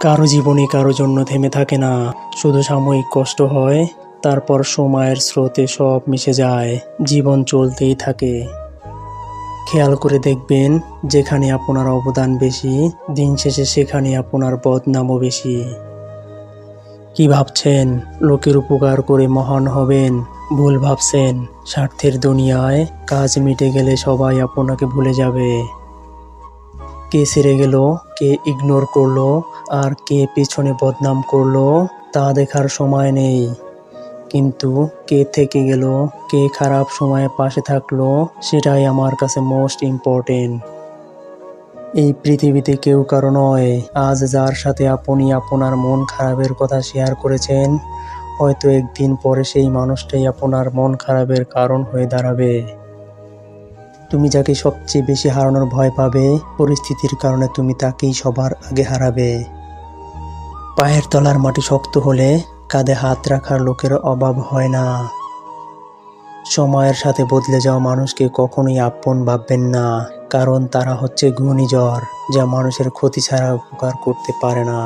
কারও জীবনে কারও জন্য থেমে থাকে না। শুধু সাময়িক কষ্ট হয়, তারপর সময়ের স্রোতে সব মিশে যায়, জীবন চলতেই থাকে। খেয়াল করে দেখবেন, যেখানে আপনার অবদান বেশি, দিন শেষে সেখানে আপনার বদনামও বেশি। কি ভাবছেন? লোকের উপকার করে মহান হবেন, ভুল ভাবছেন। স্বার্থের দুনিয়ায় কাজ মিটে গেলে সবাই আপনাকে ভুলে যাবে। কে সেরে গেল, কে ইগনোর করল আর কে পেছনে বদনাম করল, তা দেখার সময় নেই। কিন্তু কে থেকে গেল, কে খারাপ সময়ে পাশে থাকল, সেটাই আমার কাছে মোস্ট ইম্পর্টেন্ট এই পৃথিবীতে কেউ কারও নয়। আজ যার সাথে আপনি আপনার মন খারাপের কথা শেয়ার করেছেন, হয়তো একদিন পরে সেই মানুষটাই আপনার মন খারাপের কারণ হয়ে দাঁড়াবে। তুমি যাকে সবচেয়ে বেশি হারানোর ভয় পাবে, পরিস্থিতির কারণে তুমি তাকেই সবার আগে হারাবে। পায়ের তলার মাটি শক্ত হলে কাঁধে হাত রাখার লোকের অভাব হয় না। সময়ের সাথে বদলে যাওয়া মানুষকে কখনোই আপন ভাববেন না, কারণ তারা হচ্ছে ঘূর্ণিঝড়, যা মানুষের ক্ষতি ছাড়া উপকার করতে পারে না।